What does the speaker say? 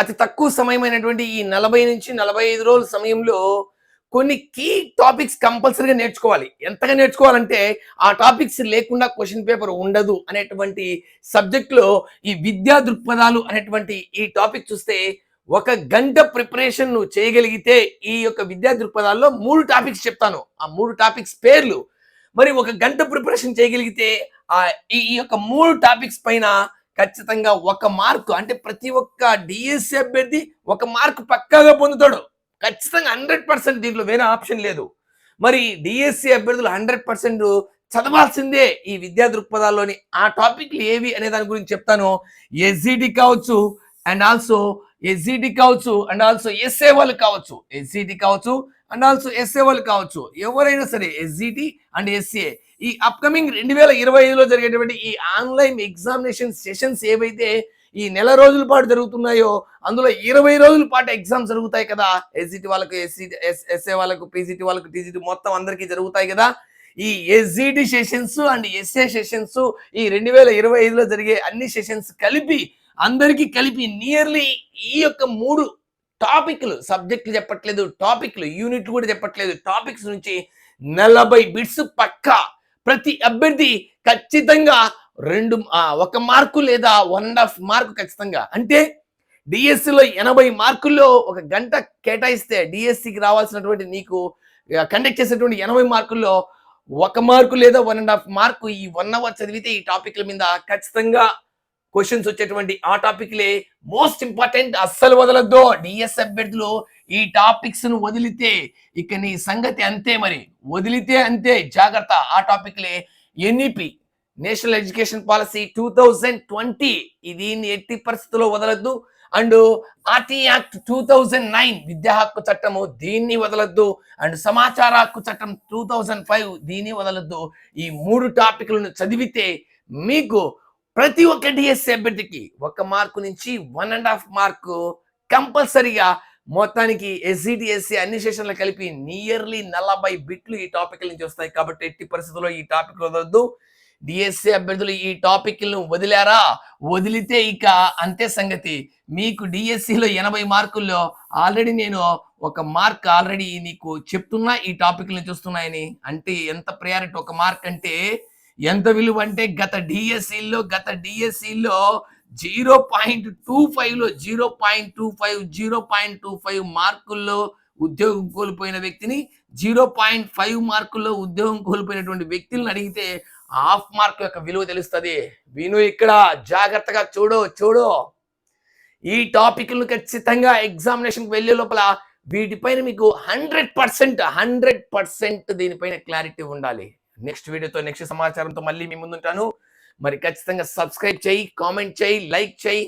అతి తక్కువ సమయమైనటువంటి ఈ నలభై నుంచి నలభై ఐదు రోజుల సమయంలో కొన్ని కీ టాపిక్స్ కంపల్సరీగా నేర్చుకోవాలి. ఎంతగా నేర్చుకోవాలంటే ఆ టాపిక్స్ లేకుండా క్వశ్చన్ పేపర్ ఉండదు అనేటువంటి సబ్జెక్ట్లో ఈ విద్యా దృక్పథాలు అనేటువంటి ఈ టాపిక్ చూస్తే ఒక గంట ప్రిపరేషన్ నువ్వు చేయగలిగితే ఈ యొక్క విద్యా దృక్పథాల్లో మూడు టాపిక్స్ చెప్తాను. ఆ మూడు టాపిక్స్ పేర్లు. మరి ఒక గంట ప్రిపరేషన్ చేయగలిగితే ఆ ఈ యొక్క మూడు టాపిక్స్ పైన ఖచ్చితంగా ఒక మార్కు అంటే ప్రతి ఒక్క డిఎస్సి అభ్యర్థి ఒక మార్కు పక్కాగా పొందుతాడు. ఖచ్చితంగా హండ్రెడ్ పర్సెంట్ దీంట్లో వేరే ఆప్షన్ లేదు. మరి డిఎస్సి అభ్యర్థులు హండ్రెడ్ పర్సెంట్ చదవాల్సిందే ఈ విద్యా దృక్పథాల్లోని. ఆ టాపిక్లు ఏవి అనే దాని గురించి చెప్తాను. ఎస్జిడి కావచ్చు అండ్ ఆల్సో ఎస్జిడి కావచ్చు అండ్ ఆల్సో ఎస్ఏ వాళ్ళు కావచ్చు. ఎస్జిటి కావచ్చు అండ్ ఆల్సో ఎస్ఏ వాళ్ళు కావచ్చు ఎవరైనా సరే ఎస్జిటి అండ్ ఎస్ఏ. ఈ అప్కమింగ్ రెండు వేల ఇరవై ఐదులో జరిగేటువంటి ఈ ఆన్లైన్ ఎగ్జామినేషన్ సెషన్స్ ఏవైతే ఈ నెల రోజుల పాటు జరుగుతున్నాయో అందులో ఇరవై రోజుల పాటు ఎగ్జామ్స్ జరుగుతాయి కదా. ఎస్జిటి వాళ్ళకు ఎస్సీ ఎస్ఏ వాళ్ళకు పీజీటీ వాళ్ళకు టీజీటీ మొత్తం అందరికీ జరుగుతాయి కదా. ఈ SGT sessions and SA sessions ఈ రెండు వేల ఇరవై ఐదులో జరిగే అన్ని సెషన్స్ కలిపి అందరికీ కలిపి నియర్లీ ఈ యొక్క మూడు టాపిక్లు సబ్జెక్టులు చెప్పట్లేదు టాపిక్లు యూనిట్ కూడా చెప్పట్లేదు. టాపిక్స్ నుంచి నలభై బిట్స్ పక్కా. ప్రతి అభ్యర్థి ఖచ్చితంగా రెండు ఒక మార్కు లేదా వన్ అండ్ హాఫ్ మార్కు ఖచ్చితంగా. అంటే డిఎస్సిలో ఎనభై మార్కుల్లో ఒక గంట కేటాయిస్తే డిఎస్సికి రావాల్సినటువంటి నీకు కండక్ట్ చేసేటువంటి ఎనభై మార్కుల్లో ఒక మార్కు లేదా వన్ అండ్ హాఫ్ మార్కు ఈ వన్ అవర్ చదివితే ఈ టాపిక్ల మీద ఖచ్చితంగా క్వశ్చన్స్ వచ్చేటువంటి ఆ టాపిక్లే మోస్ట్ ఇంపార్టెంట్ అస్సలు వదలద్దు. డిఎస్ అభ్యర్థులు ఈ టాపిక్స్ను వదిలితే ఇక నీ సంగతి అంతే మరి. వదిలితే అంతే. జాగ్రత్త. ఆ టాపిక్లే NEP national education policy two thousand twenty ఇది ఎట్టి పరిస్థితుల్లో వదలద్దు. And RT act two thousand nine విద్యా హక్కు చట్టము దీన్ని వదలద్దు. అండ్ సమాచార హక్కు చట్టం టూ థౌజండ్ ఫైవ్ దీన్ని వదలద్దు. ఈ మూడు టాపిక్లను చదివితే మీకు ప్రతి ఒక్క డిఎస్సీ అభ్యర్థికి ఒక మార్కు నుంచి వన్ అండ్ హాఫ్ మార్కు కంపల్సరీగా మొత్తానికి ఎస్సిడిఎస్సి అన్ని సెషన్లు కలిపి నియర్లీ నలభై బిట్లు ఈ టాపిక్ నుంచి వస్తాయి. కాబట్టి ఎట్టి పరిస్థితుల్లో ఈ టాపిక్ వదలద్దు. డిఎస్సీ అభ్యర్థులు ఈ టాపిక్లను వదిలారా? వదిలితే ఇక అంతే సంగతి. మీకు డిఎస్సిలో ఎనభై మార్కుల్లో ఆల్రెడీ నేను ఒక మార్క్ ఆల్రెడీ నీకు చెప్తున్నా ఈ టాపిక్లను చూస్తున్నాయని అంటే ఎంత ప్రయారిటీ ఒక మార్క్ అంటే ఎంత విలువ అంటే గత డిఎస్సిలో గత డిఎస్సిలో జీరో పాయింట్ టూ ఫైవ్లో zero point two five zero point two five మార్కుల్లో ఉద్యోగం కోల్పోయిన వ్యక్తిని జీరో పాయింట్ ఫైవ్ మార్కుల్లో ఉద్యోగం కోల్పోయినటువంటి వ్యక్తులను అడిగితే హాఫ్ మార్క్ యొక్క విలువ తెలుస్తుంది. విను ఇక్కడ జాగ్రత్తగా చూడు చూడు. ఈ టాపిక్లను ఖచ్చితంగా ఎగ్జామినేషన్కి వెళ్ళే లోపల వీటిపైన మీకు హండ్రెడ్ పర్సెంట్ హండ్రెడ్ పర్సెంట్ దీనిపైన క్లారిటీ ఉండాలి. నెక్స్ట్ వీడియోతో నెక్స్ట్ సమాచారంతో మళ్ళీ మీ ముందుంటాను. మరి ఖచ్చితంగా సబ్స్క్రైబ్ చేయి కామెంట్ చేయి లైక్ చేయి.